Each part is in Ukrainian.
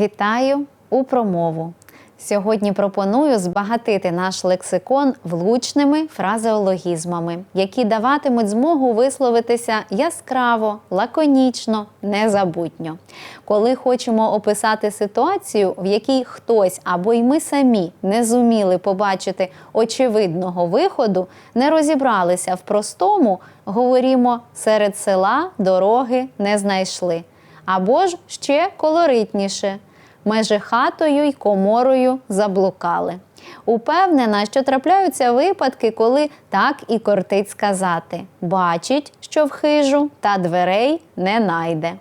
Вітаю у промову. Сьогодні пропоную збагатити наш лексикон влучними фразеологізмами, які даватимуть змогу висловитися яскраво, лаконічно, незабутньо. Коли хочемо описати ситуацію, в якій хтось або й ми самі не зуміли побачити очевидного виходу, не розібралися в простому, говоримо серед села дороги не знайшли. Або ж ще колоритніше межи хатою й коморою заблукали. Упевнена, що трапляються випадки, коли так і кортить сказати: бачить, що в хижу, та дверей не найде.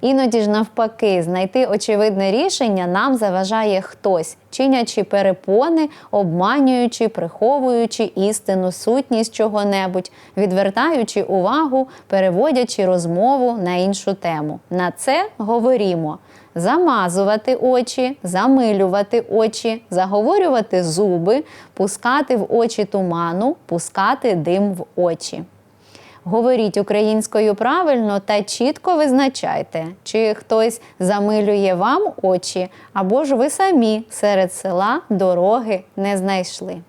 Іноді ж, навпаки, знайти очевидне рішення нам заважає хтось, чинячи перепони, обманюючи, приховуючи істину, сутність чого-небудь, відвертаючи увагу, переводячи розмову на іншу тему. На це говоримо замазувати очі, замилювати очі, заговорювати зуби, пускати в очі туману, пускати дим в очі. Говоріть українською правильно та чітко визначайте, чи хтось замилює вам очі, або ж ви самі серед села дороги не знайшли.